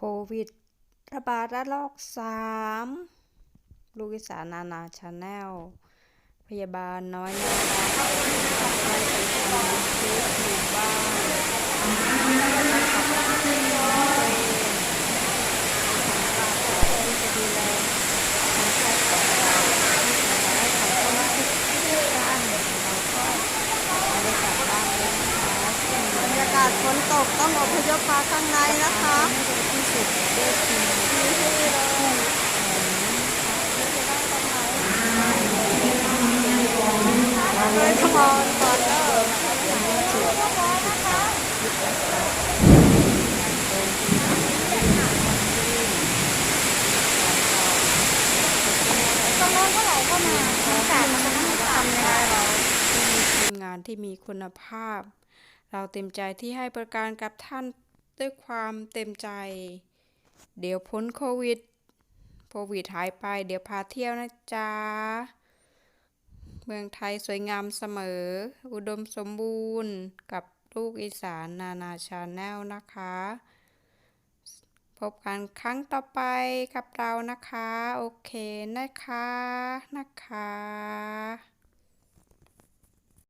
โควิด ระบาดระลอกสามลูกอีสานานาชาแนล พยาบาลน้อยนารักไปเป็นคนเคสหมู่บ้านที่จะดูแลคนไข้ของเราให้สบายเขาก็มาทุกที่กันเราก็ไม่ได้กลับบ้านเลยนะคะช่วง บ รรนี้ยากาศฝนตกต้องอพยพมาข้างในนะคะไม่ได้ที่สุดด้วยทีมเลยขมอนก่อนเด้อตรงโน้นก็ไหลเข้ามาอากาศมันทำยังไงเราที่มีทีมงานที่มีคุณภาพ เราเต็มใจที่ให้บริการกับท่านด้วยความเต็มใจ เดี๋ยวพ้นโควิด โควิดหายไป เดี๋ยวพาเที่ยวนะจ๊ะ เมืองไทยสวยงามเสมอ อุดมสมบูรณ์กับลูกอีสานนานาชาแนลนะคะ พบกันครั้งต่อไปกับเรานะคะ โอเคนะคะนะคะ